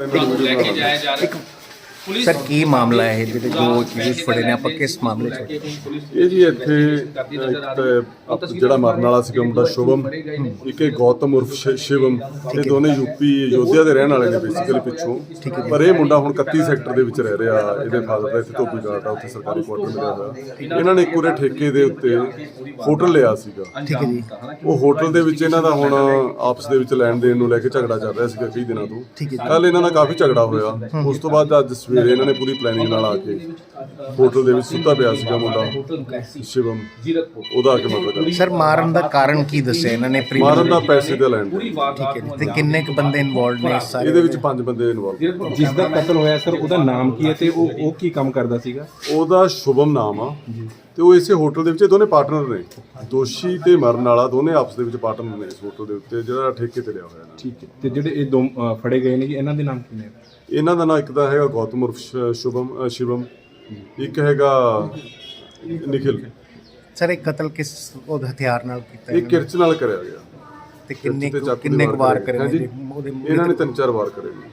ਲੈ ਸਰ ਕੀ ਮਾਮਲਾ ਹੈ? ਜਿਹੜੇ ਦੋ ਅਕਿਊਜ਼ ਫੜੇ ਨੇ ਆਪਾਂ ਕਿਸ ਮਾਮਲੇ 'ਚ? ਇਹ ਜੀ ਇੱਥੇ ਇੱਕ ਜਿਹੜਾ ਮਰਨ ਵਾਲਾ ਸੀਗਾ ਮੁੰਡਾ ਸ਼ੁਭਮ ਇੱਕ ਇਹ ਗੌਤਮ ਉਰਫ ਸ਼ਿ- ਸ਼ਿਵਮ ਇਹ ਦੋਨੇ ਯੂਪੀ ਯੋਧਿਆ ਦੇ ਰਹਿਣ ਵਾਲੇ ਨੇ ਬੇਸਿਕਲੀ ਪਿੱਛੋਂ। ਪਰ ਇਹ ਮੁੰਡਾ ਹੁਣ 31 ਸੈਕਟਰ ਦੇ ਵਿੱਚ ਰਹਿ ਰਿਹਾ ਇਹਦੇ ਫਾਦਰ ਦਾ ਇੱਥੇ ਧੋਬੀ ਘਾਟ ਆ ਉੱਥੇ ਸਰਕਾਰੀ ਕੁਆਟਰ ਮਿਲਿਆ ਹੋਇਆ। ਇਹਨਾਂ ਨੇ ਇੱਕ ਪੂਰੇ ਠੇਕੇ ਦੇ ਉੱਤੇ ਹੋਟਲ ਲਿਆ ਸੀਗਾ। ਠੀਕ ਹੈ ਜੀ। ਉਹ ਹੋਟਲ ਦੇ ਵਿੱਚ ਇਹਨਾਂ ਦਾ ਹੁਣ ਆਪਸ ਦੇ ਵਿੱਚ ਲੈਣ ਦੇਣ ਨੂੰ ਲੈ ਕੇ ਝਗੜਾ ਚੱਲ ਰਿਹਾ ਸੀਗਾ ਕਈ ਦਿਨਾਂ ਤੋਂ। ਠੀਕ ਹੈ ਕੱਲ ਇਹਨਾਂ ਦਾ ਕਾਫੀ ਝਗੜਾ ਹੋਇਆ। ਉਸ ਤੋਂ ਬਾਅਦ ਅੱਜ ਸਵੇਰੇ ਇਹਨਾਂ ਨੇ ਪੂਰੀ ਪਲੈਨਿੰਗ ਨਾਲ ਆ ਕੇ ਹੋਟਲ ਦੇ ਵਿੱਚ ਸੁੱਤਾ ਪਿਆ ਸੀਗਾ ਮੁੰਡਾ ਸ਼ਿਵਮ। ਉਹਦਾ ਆ ਕੇ ਮਤਲਬ ਕਰ ਸਰ ਮਾਰਨ ਦਾ ਕਾਰਨ ਕੀ ਦੱਸਿਆ ਇਹਨਾਂ ਨੇ? ਪ੍ਰੀ ਮਾਰਨ ਦਾ ਪੈਸੇ ਦੇ। ਲੈਣ ਠੀਕ ਹੈ ਜੀ। ਤੇ ਕਿੰਨੇ ਕੁ ਬੰਦੇ ਇਨਵੋਲਡ ਨੇ ਇਸ ਸਾਰੇ ਇਹਦੇ ਵਿੱਚ ਪੰਜ ਬੰਦੇ ਇਨਵੋਲਵ ਜਿਸ ਦਾ ਕਤਲ ਹੋਇਆ ਸਰ ਉਹਦਾ ਨਾਮ ਕੀ ਹੈ ਤੇ ਉਹ ਉਹ ਕੀ ਕੰਮ ਕਰਦਾ ਸੀਗਾ? ਉਹਦਾ ਸ਼ੁਭਮ ਨਾਮ ਆ। ਤੇ ਉਹ ਇਸੇ ਹੋਟਲ ਦੇ ਵਿੱਚ ਇਹ ਦੋਨੇ ਪਾਰਟਨਰ ਨੇ। ਦੋਸ਼ੀ ਤੇ ਮਰਨ ਵਾਲਾ ਦੋਨੇ ਆਪਸ ਦੇ ਵਿੱਚ ਪਾਰਟਨਰ ਨੇ ਇਸ ਹੋਟਲ ਦੇ ਉੱਤੇ ਜਿਹੜਾ ਠੇਕੇ ਤੇ ਲਿਆ ਹੋਇਆ ਇਹਨਾਂ ਨੇ। ਠੀਕ ਹੈ। ਤੇ ਜਿਹੜੇ ਇਹ ਦੋ ਅ, ਫੜੇ ਗਏ ਨੇ ਜੀ ਇਹਨਾਂ ਦੇ ਨਾਮ ਕੀ ਨੇ? ਇਹਨਾਂ ਦਾ ਨਾਂ ਇੱਕ ਤਾਂ ਹੈਗਾ ਗੌਤਮ ਉਰਫ ਸ਼- ਸ਼ੁਭਮ ਅ, ਸ਼ਿਵਮ। ਇੱਕ ਹੈਗਾ ਨਿਖਿਲ ਸਰ ਇਹ ਕਤਲ ਕਿਸ ਉਹ ਹਥਿਆਰ ਨਾਲ ਕੀਤਾ ਇਹ? ਕਿਰਚ ਨਾਲ ਕਰਿਆ ਗਿਆ ਤੇ ਕਿੰਨੇ ਕਿੰਨੇ ਵਾਰ ਕਰੇ ਕਰੇ ਹਾਂਜੀ। ਨੇ ਜੀ? ਉਹਦੇ ਇਹਨਾਂ ਨੇ ਤਿੰਨ ਚਾਰ ਵਾਰ ਕਰੇ ਨੇ